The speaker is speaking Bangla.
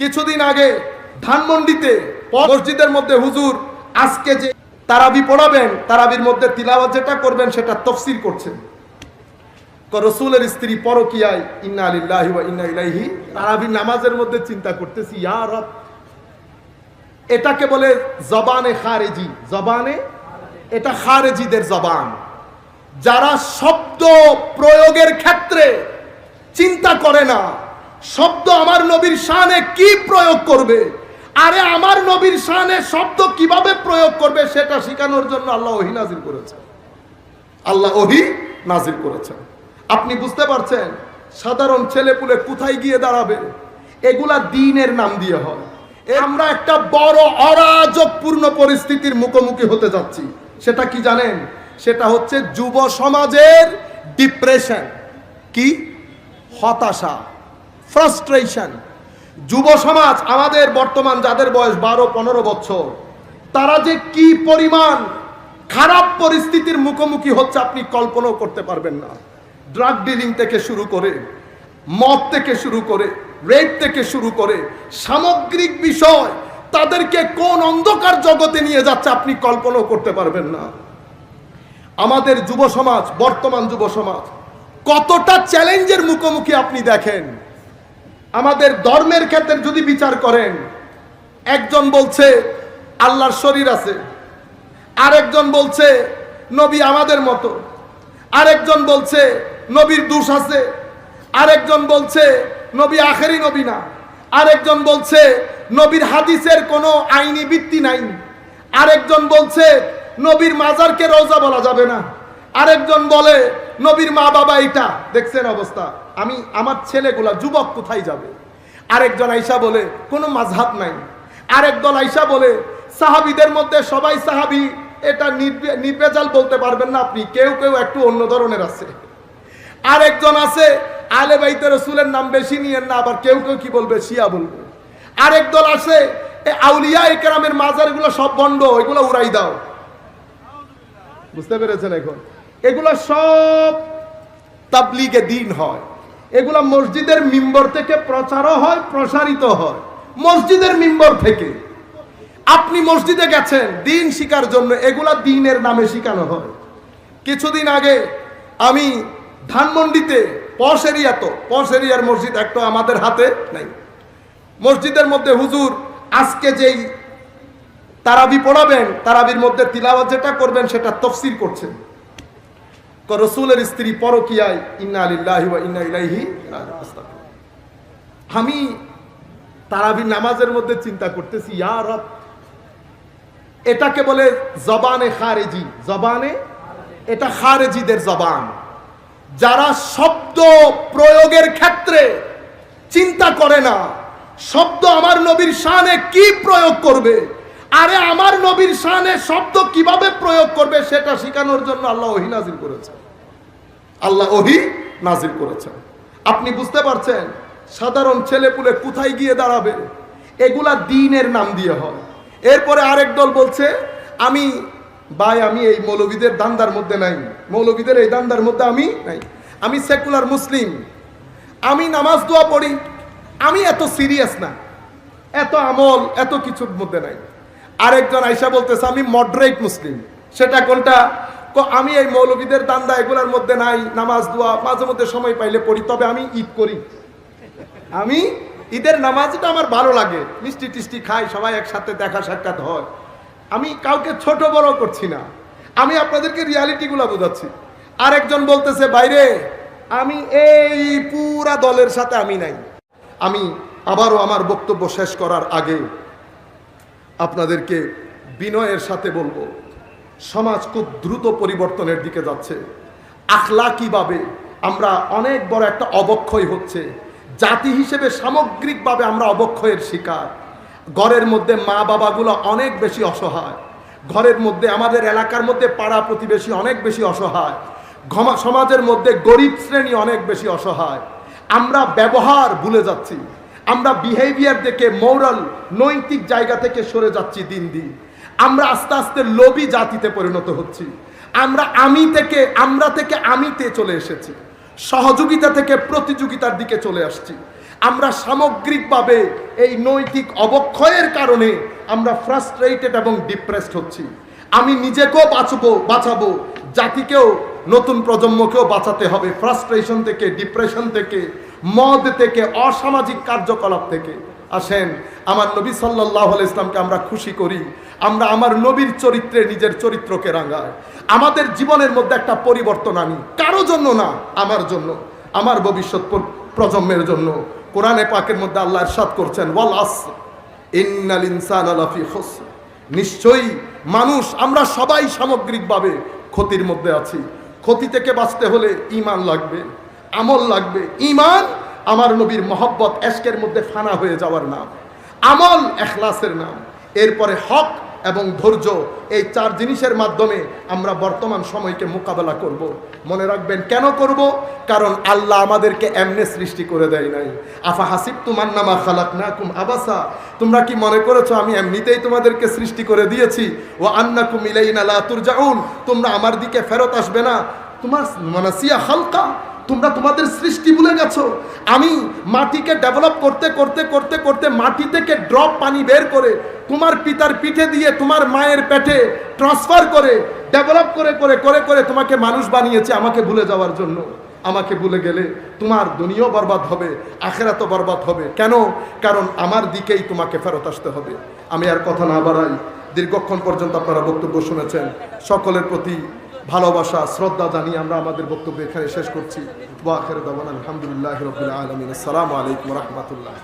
কিছুদিন আগে ধানমন্ডিতে মসজিদের মধ্যে হুজুর আজকে যে তারাবি পড়াবেন, তারাবির মধ্যে তিলাওয়াত যেটা করবেন সেটা তফসিল করছেন। রসুলের স্ত্রী পরকিয়ায়, ইন্না আলিল্লাহি ইন্না ইলাইহি তারাবি নামাজের মধ্যে চিন্তা করতেছি, ইয়া রব। এটাকে বলে জবানে খারেজি। জবানে? এটা খারেজিদের জবান। যারা শব্দ প্রয়োগের ক্ষেত্রে চিন্তা করে না শব্দ আমার নবীর শানে কি প্রয়োগ করবে? আরে আমার নবীর শানে শব্দ কীভাবে প্রয়োগ করবে সেটা শেখানোর জন্য আল্লাহ ওহি নাজির করেছে। আল্লাহ ওহি নাজির করেছেন আপনি বুঝতে পারছেন? সাধারণ ছেলেপুলে কোথায় গিয়ে দাঁড়াবে? এগুলা দিনের নাম দিয়ে হয়। আমরা একটা বড় অরাজকপূর্ণ পরিস্থিতির মুখোমুখি হতে যাচ্ছি। সেটা কি জানেন? সেটা হচ্ছে যুব সমাজের ডিপ্রেশন কি? হতাশা। ফ্রাস্ট্রেশন যুব সমাজ, আমাদের বর্তমান যাদের বয়স বারো, পনেরো বছর, তারা যে কি পরিমাণ খারাপ পরিস্থিতির মুখোমুখি হচ্ছে আপনি কল্পনাও করতে পারবেন না। ড্রাগ ডিলিং থেকে শুরু করে, মদ থেকে শুরু করে রেপ থেকে শুরু করে, সামগ্রিক বিষয়, তাদেরকে কোন অন্ধকার জগতে নিয়ে যাচ্ছে আপনি কল্পনাও করতে পারবেন না। আমাদের যুব সমাজ, বর্তমান যুব সমাজ, কতটা চ্যালেঞ্জের মুখোমুখি আপনি দেখেন। আমাদের ধর্মের ক্ষেত্রে যদি বিচার করেন, একজন বলছে, আল্লাহর শরীর আছে। আরেকজন বলছে, নবী আমাদের মতো। আরেকজন বলছে, নবীর দোষ আছে। আরেকজন বলছে, নবী আখেরি নবী না। আরেকজন বলছে, নবীর হাদিসের কোনো আইনি ভিত্তি নাই। আরেকজন বলছে, নবীর মাজারকে রোজা বলা যাবে না। আরেকজন বলে, নবীর মা বাবা এটা দেখছেন অবস্থা। আমি, আমার ছেলেগুলা যুবক কোথায় যাবে? আরেকজন আইসা বলে, কোনো মাঝহাব নাই। আরেক দল আইসা বলে, সাহাবিদের মধ্যে সবাই সাহাবি। এটা নির্বে- নির্ভেজাল বলতে পারবেন না আপনি, কেউ কেউ একটু অন্য ধরনের আছে। আরেকজন আছে আলে বাইতে রসুলের নাম বেশি নিয়েন না, আবার কেউ কেউ কি বলবে? শিয়া বলবে। আরেক দল আছে আউলিয়া একরামের মাজারগুলো সব বন্ধ এগুলো উড়াই দাও। বুঝতে পেরেছেন এখন? এগুলো সব তাবলিগে দিন হয়। এগুলা মসজিদের মিম্বর থেকে প্রচারও হয়, প্রসারিত হয়। মসজিদের মিম্বর থেকে। আপনি মসজিদে গেছেন, দিন শিকার জন্য, এগুলা দিনের নামে শিখানো হয়। কিছুদিন আগে আমি ধানমন্ডিতে, পশ এরিয়া তো, পশ এরিয়ার মসজিদ একটা আমাদের হাতে নাই। মসজিদের মধ্যে হুজুর, আজকে যেই তারাবি পড়াবেন, তারাবির মধ্যে তিলাওয়াত যেটা করবেন, সেটা তফসিল করছেন। রসুলের স্ত্রী পরকিয়ায়, ইন্না আলিল্লাহি ইন্না ইলাইহি আমি তারাবি নামাজের মধ্যে চিন্তা করতেছি এটাকে বলে জবানে খারেজি। জবানে? এটা খারেজিদের জবান। যারা শব্দ প্রয়োগের ক্ষেত্রে চিন্তা করে না, শব্দ আমার নবীর শানে কি প্রয়োগ করবে? আরে আমার নবীর শানে শব্দ কীভাবে প্রয়োগ করবে সেটা শেখানোর জন্য আল্লাহ ওহি নাজির করেছে আল্লাহ ওহি নাজির করেছেন। আপনি বুঝতে পারছেন? সাধারণ ছেলেপুলে কোথায় গিয়ে দাঁড়াবে? এগুলা দিনের নাম দিয়ে হয়। এরপরে আরেক দল বলছে, আমি, ভাই, আমি এই মৌলবীদের দান্দার মধ্যে নাই। মৌলবীদের এই দান্দার মধ্যে আমি নাই। আমি সেকুলার মুসলিম। আমি নামাজ দোয়া পড়ি। আমি এত সিরিয়াস না। এত আমল, এত কিছুর মধ্যে নাই। আরেকজন আইসা বলতেছে, আমি মডারেট মুসলিম। সেটা কোনটা? আমি এই মৌলবীদের দান্দা, এগুলোর মধ্যে নাই, নামাজ, দোয়া, মাঝে মধ্যে সময় পাইলে পড়ি, তবে আমি ঈদ করি। আমি? ঈদের নামাজটা আমার ভালো লাগে। মিষ্টি টিষ্টি খাই, সবাই একসাথে দেখা সাক্ষাৎ হয়। আমি কাউকে ছোট বড় করছি না। আমি আপনাদেরকে রিয়ালিটিগুলো বোঝাচ্ছি। আরেকজন বলতেছে বাইরে আমি এই পুরা দলের সাথে আমি নাই। আমি আবারও আমার বক্তব্য শেষ করার আগে আপনাদেরকে বিনয়ের সাথে বলব, সমাজ খুব দ্রুত পরিবর্তনের দিকে যাচ্ছে। আখলাকিভাবে আমরা অনেক বড় একটা অবক্ষয় হচ্ছে। জাতি হিসেবে সামগ্রিকভাবে আমরা অবক্ষয়ের শিকার। ঘরের মধ্যে মা বাবাগুলো অনেক বেশি অসহায়। ঘরের মধ্যে আমাদের এলাকার মধ্যে পাড়া প্রতিবেশী অনেক বেশি অসহায়। সমাজের মধ্যে গরিব শ্রেণি অনেক বেশি অসহায়। আমরা ব্যবহার ভুলে যাচ্ছি। আমরা বিহেভিয়ার দেখে মোরাল নৈতিক জায়গা থেকে সরে যাচ্ছি দিন দিন। আমরা আস্তে আস্তে লোভী জাতিতে পরিণত হচ্ছি। আমরা আমি থেকে, আমরা থেকে আমিতে চলে এসেছি। সহযোগিতা থেকে প্রতিযোগিতার দিকে চলে আসছি। আমরা সামগ্রিকভাবে এই নৈতিক অবক্ষয়ের কারণে আমরা ফ্রাস্ট্রেটেড এবং ডিপ্রেসড হচ্ছি। আমি নিজেকেও বাঁচবো, বাঁচাবো। জাতিকেও, নতুন প্রজন্মকেও বাঁচাতে হবে। ফ্রাস্ট্রেশন থেকে ডিপ্রেশন থেকে মদ থেকে, অসামাজিক কার্যকলাপ থেকে। আসেন, আমার নবী সাল্লাহ ইসলামকে আমরা খুশি করি। আমরা আমার নবীর চরিত্রে, নিজের চরিত্রকে রাঙাই। আমাদের জীবনের মধ্যে একটা পরিবর্তন আনি। কারও জন্য না, আমার জন্য। আমার ভবিষ্যৎ প্রজন্মের জন্য। কোরআনে পাকের মধ্যে আল্লাহ ইরশাদ করছেন, ওয়াল আসর, ইন্নাল ইনসান আলাফি খুসর। নিশ্চয়ই মানুষ, আমরা সবাই সামগ্রিকভাবে ক্ষতির মধ্যে আছি। ক্ষতি থেকে বাঁচতে হলে ইমান লাগবে। আমল লাগবে। ইমান আমার নবীর মহব্বত এশকের মধ্যে ফানা হয়ে যাওয়ার নাম। আমল এখলাসের নাম। এরপরে হক এবং ধৈর্য, এই চার জিনিসের মাধ্যমে আমরা বর্তমান সময়কে মোকাবেলা করব। মনে রাখবেন, কেন করব? কারণ আল্লাহ আমাদেরকে এমনে সৃষ্টি করে দেয় নাই। আফা হাসিব তুমান্নামা খালাক না কুম আবাসা। তোমরা কি মনে করেছ, আমি এমনিতেই তোমাদেরকে সৃষ্টি করে দিয়েছি? ও আন্নাকুম ইলাইনা লা তুরজাউন। তোমরা আমার দিকে ফেরত আসবে না। তোমার মানাসিয়া হালকা তোমরা তোমাদের সৃষ্টি ভুলে গেছো। আমি মাটিকে ডেভেলপ করতে করতে করতে করতে মাটি থেকে ড্রপ পানি বের করে তোমার পিতার পিঠে দিয়ে তোমার মায়ের পেটে ট্রান্সফার করে ডেভেলপ করে করে করে করে তোমাকে মানুষ বানিয়েছে আমাকে ভুলে যাওয়ার জন্য। আমাকে ভুলে গেলে তোমার দুনিয়াও বরবাদ হবে, আখেরাতও বরবাদ হবে। কেন? কারণ আমার দিকেই তোমাকে ফেরত আসতে হবে। আমি আর কথা না বাড়াই, দীর্ঘক্ষণ পর্যন্ত আপনারা বক্তব্য শুনেছেন। সকলের প্রতি ভালোবাসা, শ্রদ্ধা জানিয়ে আমরা আমাদের বক্তব্য এখানে শেষ করছি। ওয়াখের দাবান আলহামদুলিল্লাহ রবিল আলমিন। আসসালামু আলাইকুম রহমতুল্লাহ।